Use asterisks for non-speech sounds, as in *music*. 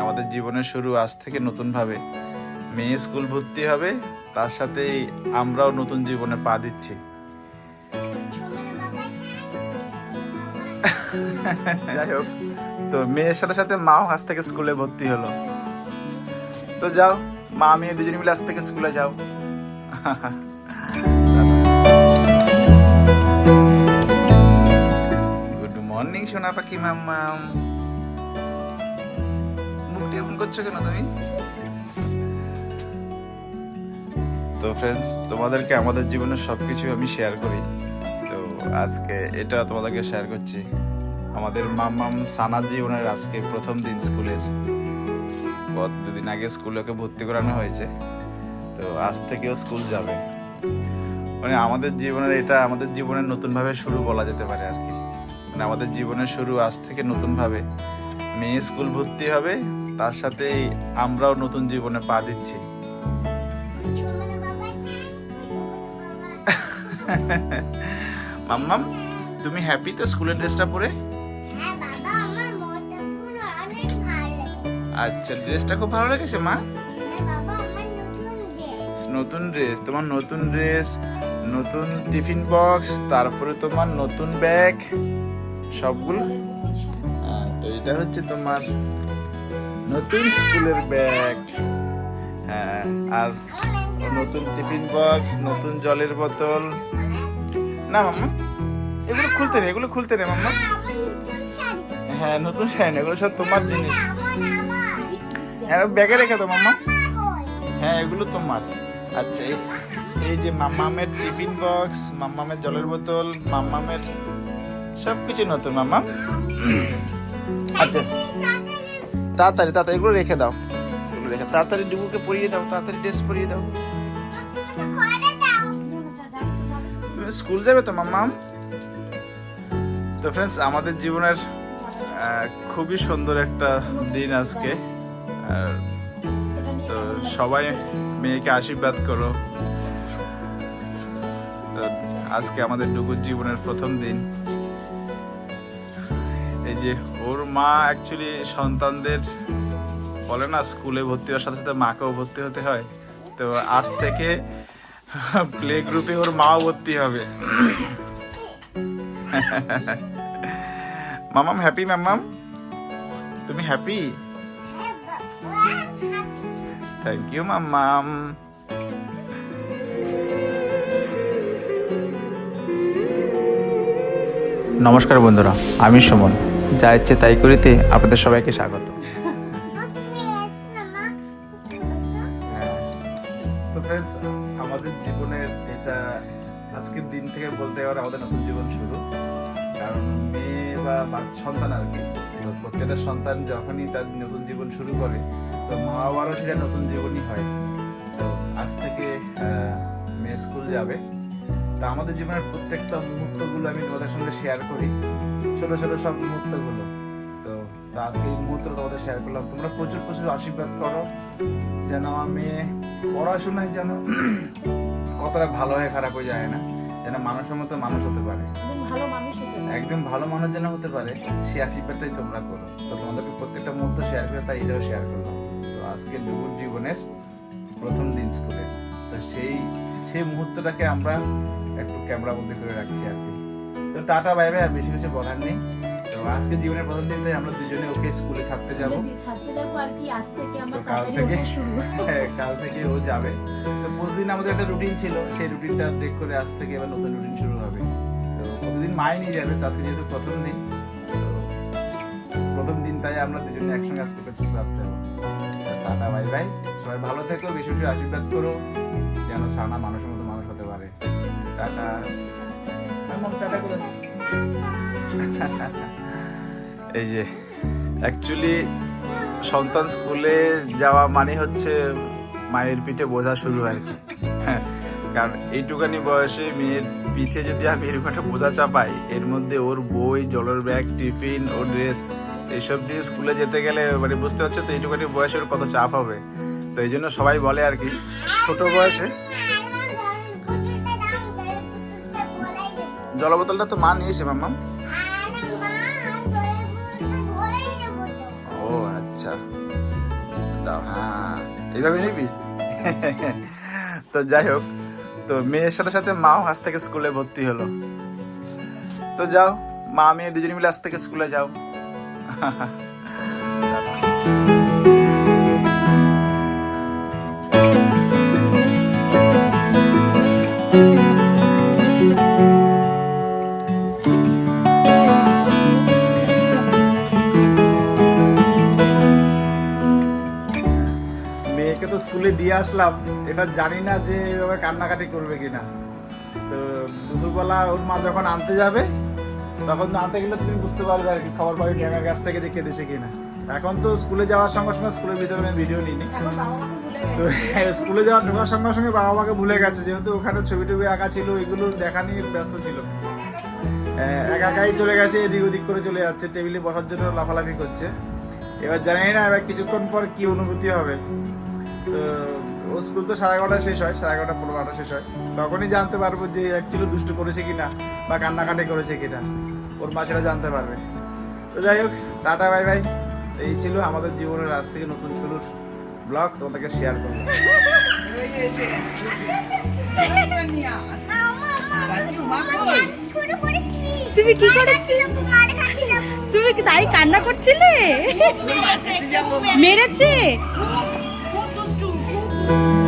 আমাদের জীবনের শুরু আজ থেকে নতুন ভাবে মেয়ে স্কুল ভর্তি হবে, তার সাথেই আমরাও নতুন জীবনে পা দিচ্ছি। যাই হোক, তো মেয়ের সাথে সাথে মাও আজ থেকে স্কুলে ভর্তি হলো। তো যাও, মা মেয়ে দুজনে মিলে আজ থেকে স্কুলে যাও। গুড মর্নিং সোনা পাখি মুখটি এমন করছ কেন তুমি? তো ফ্রেন্ডস তোমাদেরকে আমাদের জীবনের সবকিছু আমি শেয়ার করি। তো আজকে এটা তোমাদেরকে শেয়ার করছি। আমাদের মাম্মাম সানার জীবনের আজকে প্রথম দিন স্কুলের। গত দুদিন আগে স্কুলে ওকে ভর্তি করানো হয়েছে। তো আজ থেকেও স্কুল যাবে। মানে আমাদের জীবনের এটা, আমাদের জীবনের নতুনভাবে শুরু বলা যেতে পারে আর কি। মানে আমাদের জীবনের শুরু আজ থেকে নতুনভাবে। মেয়ে স্কুল ভর্তি হবে, তার সাথেই আমরাও নতুন জীবনে পা দিচ্ছি। মাম্মাম, তুমি হ্যাপি তো স্কুলের ড্রেসটা পরে? আচ্ছা ড্রেসটা খুব ভালো লেগেছে, মা? নতুন ড্রেস, তোমার নতুন ড্রেস, নতুন টিফিন বক্স, তারপরে তোমার নতুন ব্যাগ, সবগুলো? তো এটা হচ্ছে তোমার নতুন স্কুলের ব্যাগ। হ্যাঁ আর নতুন টিফিন বক্স নতুন জলের বোতল। না মাম্মা এগুলো খুলতে নেই এগুলো খুলতে নেই মাম্মা। হ্যাঁ নতুন শাড়ি না, এগুলো সব তোমার জিনিস। হ্যাঁ ব্যাগে রেখে দাও মাম্মা। হ্যাঁ এগুলো তোমার। আচ্ছা এই এই যে মাম্মামের টিফিন বক্স মাম্মামের জলের বোতল মাম্মামের সব কিছু নতুন মাম্মা। আচ্ছা। তাড়াতাড়ি তাড়াতাড়ি, এগুলো রেখে দাও। এগুলো রেখে তাড়াতাড়ি ডুবুকে পরিয়ে দাও, তাড়াতাড়ি ড্রেস পরিয়ে দাও। স্কুল যাবে তো মাম্মাম তো ফ্রেন্ডস আমাদের জীবনের খুবই সুন্দর একটা দিন আজকে। তো সবাই মেয়েকে আশীর্বাদ করো। তো আজকে আমাদের ডুগুর জীবনের প্রথম দিন। এই যে ওর মা অ্যাকচুয়ালি সন্তানদের বলে না, স্কুলে ভর্তি হওয়ার সাথে সাথে মাকেও ভর্তি হতে হয়। তো আজ থেকে প্লে গ্রুপে ওর মাও ভর্তি হবে। মামাম হ্যাপি মামাম? তুমি হ্যাপি হ্যাঁ থ্যাংক ইউ মামাম। নমস্কার বন্ধুরা, আমি সুমন। যা ইচ্ছে তাই করিতে আপনাদের সবাইকে স্বাগত। তো ফ্রেন্ডস আমাদের জীবনের এটা আজকের দিন থেকে বলতে গেলে আমাদের নতুন জীবন শুরু। কারণ মেয়ে বা সন্তান আর কি। প্রত্যেকটা সন্তান যখনই তার নতুন জীবন শুরু করে, তো মা বাবারও সেটা নতুন জীবনই হয়। তো আজ থেকে মেয়ে স্কুল যাবে। তো আমাদের জীবনের প্রত্যেকটা মুহূর্তগুলো আমি তোমাদের সঙ্গে শেয়ার করি। ছোট ছোট সব মুহূর্তগুলো। তো তো আজকে এই মুহূর্তটা তোমাদের শেয়ার করলাম। তোমরা প্রচুর প্রচুর আশীর্বাদ করো। যেন আমি পড়াশোনায় যেন *clears throat* কতটা ভালো হয়ে খারাপ হয়ে যায় না। যেন মানুষের মতো মানুষ হতে পারে। একদম ভালো মানুষ হতে ভালো মানুষ যেন হতে পারে সেই আশীর্বাদটাই তোমরা করো। তো তোমাদেরকে প্রত্যেকটা মুহূর্ত শেয়ার করে তাই এটাও শেয়ার করলাম। তো আজকে ডুবুর জীবনের প্রথম দিন স্কুলে তো সেই সেই মুহূর্তটাকে আমরা একটু ক্যামেরা বন্দি করে রাখছি আর কি। তো টাটা বাই বাই আর বেশি কিছু বলার নেই। তো আজকে জীবনের প্রথম দিন তাই আমরা দুজনে ওকে স্কুলে ছাড়তে যাব। কাল থেকে? হ্যাঁ, কাল থেকে ও যাবে। তো প্রতিদিন আমাদের একটা রুটিন ছিল সেই রুটিনটা ব্রেক করে আজ থেকে এবার নতুন রুটিন শুরু হবে। তো প্রতিদিন মাই নিয়ে যাবে তো আজকে যেহেতু প্রথম দিন প্রথম দিন তাই আমরা দুজনে একসঙ্গে আজকে পেছনে রাখতে হবে টাটা বাই বাই সবাই ভালো থেকো বেশি বেশি আশীর্বাদ করো। যেন সানা মানুষের মতো মানুষ হতে পারে? টাটা। এই যে অ্যাকচুয়ালি সন্তান স্কুলে যাওয়া মানে হচ্ছে মায়ের পিঠে বোঝা শুরু আর কি। কারণ এইটুকানি বয়সে মেয়ের পিঠে যদি আমি এরকম একটা বোঝা চাপাই, এর মধ্যে ওর বই, জলের ব্যাগ, টিফিন ও ড্রেস এইসব দিয়ে স্কুলে যেতে গেলে মানে বুঝতে পারছ তো, এইটুকানি বয়সে ওর কত চাপ হবে। তো এই জন্য সবাই বলে আর কি, ছোট বয়সে। জল বোতলটা তো মা নিয়েছে মাম্মা আচ্ছা। দাও হ্যাঁ। এইভাবে নিবি? *laughs* তো যাই হোক, তো মেয়ের সাথে সাথে মাও আজ থেকে স্কুলে ভর্তি হলো। তো যাও, মা, মেয়ে দুজনে মিলে আজ থেকে স্কুলে যাও। *laughs* মেয়েকে তো স্কুলে দিয়ে আসলাম এটা জানি না যে এভাবে কান্নাকাটি করবে কিনা। তো দুপুরবেলা ওর মা যখন আনতে যাবে তখন আনতে গেলে তুমি বুঝতে পারবে আর কি খবর পাবি মেয়ের কাছ থেকে যে কেঁদেছে কিনা। এখন তো স্কুলে যাওয়ার সঙ্গে সঙ্গে স্কুলের ভিতরে আমি ভিডিও ভুলে তো গেছে স্কুলে যাওয়ার ঢোকার সঙ্গে সঙ্গে বাবা মাকে ভুলে গেছে যেহেতু ওখানে ছবি টবি আঁকা ছিল এগুলো দেখা নিয়ে ব্যস্ত ছিল। আহ, একা একাই চলে গেছে এদিক ওদিক করে চলে যাচ্ছে টেবিলে বসার জন্য লাফালাফি করছে। এবার জানি না এবার কিছুক্ষণ পর কি অনুভূতি হবে। তো ও স্কুল তো সাড়ে এগারোটা শেষ হয় সাড়ে এগারোটা পনেরো বারোটা শেষ হয়। তখনই জানতে পারব যে অ্যাকচুয়ালি দুষ্টু করেছে কিনা বা কান্নাকাটি করেছে কিনা। ওর মা সেটা জানতে পারবে। তো যাই হোক টাটা বাই বাই। এই ছিল আমাদের জীবনের আজ থেকে নতুন শুরুর ব্লগ তোমাদেরকে শেয়ার করব। তুমি কি করেছি মার খাচ্ছিলাম তুমি কি তাই কান্না করছিলে? মেরেছে? খুব দুষ্টু খুব